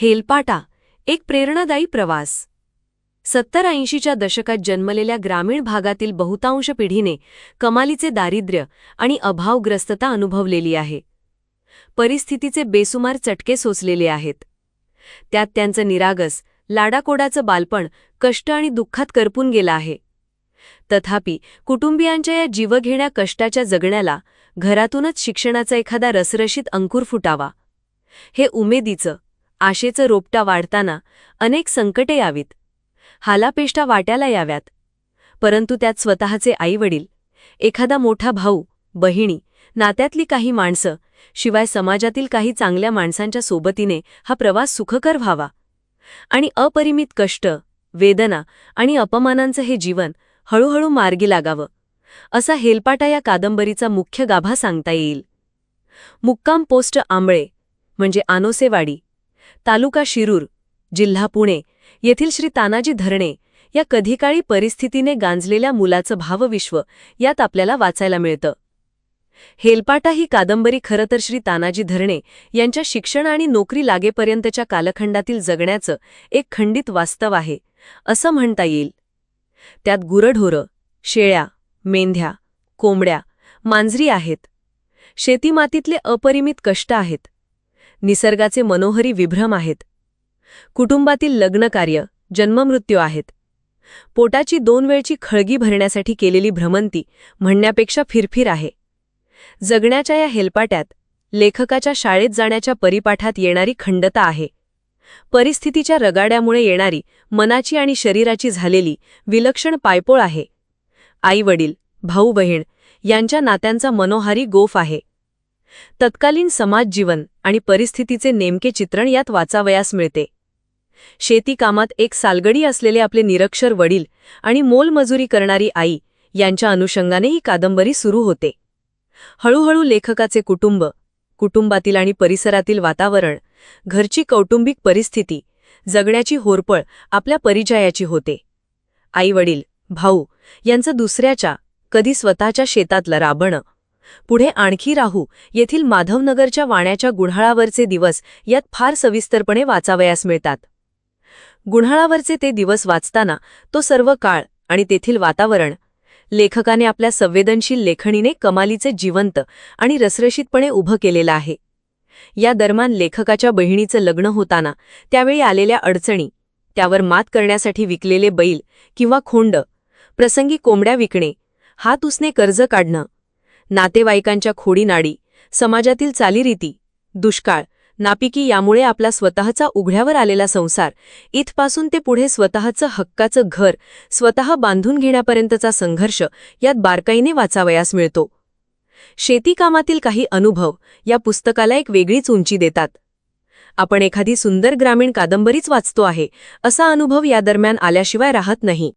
हेलपाटा एक प्रेरणादायी प्रवास. सत्तर ऐंशीच्या दशकात जन्मलेल्या ग्रामीण भागातील बहुतांश पिढीने कमालीचे दारिद्र्य आणि अभावग्रस्तता अनुभवलेली आहे. परिस्थितीचे बेसुमार चटके सोसलेले आहेत. त्यात त्यांचं निरागस लाडाकोडाचं बालपण कष्ट आणि दुःखात करपून गेलं आहे. तथापि कुटुंबियांच्या या जीवघेण्या कष्टाच्या जगण्याला घरातूनच शिक्षणाचा एखादा रसरशीत अंकुर फुटावा. हे उमेदीचं आशेचं रोपटा वाढताना अनेक संकटे यावीत. हालापेष्टा वाट्याला याव्यात. परंतु त्यात स्वतःचे आईवडील एखादा मोठा भाऊ बहिणी नात्यातली काही माणसं शिवाय समाजातील काही चांगल्या माणसांच्या सोबतीने हा प्रवास सुखकर व्हावा. आणि अपरिमित कष्ट वेदना आणि अपमानांचं हे जीवन हळूहळू मार्गी लागावं असा हेलपाटा या कादंबरीचा मुख्य गाभा सांगता येईल. मुक्काम पोस्ट आंबळे म्हणजे आनोसेवाडी. तालुका शिरूर जिल्हा पुणे येथील श्री तानाजी धरणे या कधीकाळी परिस्थितीने गांजलेल्या मुलाचं भावविश्व यात आपल्याला वाचायला मिळतं. हेलपाटा ही कादंबरी खरं तर श्री तानाजी धरणे यांच्या शिक्षण आणि नोकरी लागेपर्यंतच्या कालखंडातील जगण्याचं एक खंडित वास्तव आहे असं म्हणता येईल. त्यात गुरढोरं शेळ्या मेंढ्या कोंबड्या मांजरी आहेत. शेतीमातीतले अपरिमित कष्ट आहेत. निसर्गाचे मनोहरी विभ्रम आहेत. कुटुंबातील लग्नकार्य जन्ममृत्यू आहेत. पोटाची दोन वेळची खळगी भरण्यासाठी केलेली भ्रमंती म्हणण्यापेक्षा फिरफिर आहे. जगण्याच्या या हेलपाट्यात लेखकाच्या शाळेत जाण्याच्या परिपाठात येणारी खंडता आहे. परिस्थितीच्या रगाड्यामुळे येणारी मनाची आणि शरीराची झालेली विलक्षण पायपोळ आहे. आईवडील भाऊ बहीण यांच्या नात्यांचा मनोहारी गोफ आहे. तत्कालीन समाजजीवन आणि परिस्थितीचे नेमके चित्रण यात वाचावयास मिळते. शेतीकामात एक सालगडी असलेले आपले निरक्षर वडील आणि मोलमजुरी करणारी आई यांच्या अनुषंगाने ही कादंबरी सुरू होते. हळूहळू लेखकाचे कुटुंब कुटुंबातील आणि परिसरातील वातावरण घरची कौटुंबिक परिस्थिती जगण्याची होरपळ आपल्या परिचयाची होते. आईवडील भाऊ यांचं दुसऱ्याच्या कधी स्वतःच्या शेतातलं राबणं पुढे आणखी राहू येथील माधवनगरच्या वाण्याच्या गुन्हाळावरचे दिवस यात फार सविस्तरपणे वाचावयास मिळतात. गुन्हाळावरचे ते दिवस वाचताना तो सर्व काळ आणि तेथील वातावरण लेखकाने आपल्या संवेदनशील लेखणीने कमालीचे जिवंत आणि रसरशीतपणे उभं केलेलं आहे. या दरम्यान लेखकाच्या बहिणीचं लग्न होताना त्यावेळी आलेल्या अडचणी त्यावर मात करण्यासाठी विकलेले बैल किंवा खोंड प्रसंगी कोंबड्या विकणे हात उसने कर्ज काढणं नातेवाईकांच्या खोडीनाडी समाजातील चालीरीती दुष्काळ नापिकी यामुळे आपला स्वतःचा उघड्यावर आलेला संसार इथपासून ते पुढे स्वतःचं हक्काचं घर स्वतः बांधून घेण्यापर्यंतचा संघर्ष यात बारकाईने वाचावयास मिळतो. शेतीकामातील काही अनुभव या पुस्तकाला एक वेगळीच उंची देतात. आपण एखादी सुंदर ग्रामीण कादंबरीच वाचतो आहे असा अनुभव या दरम्यान आल्याशिवाय राहत नाही.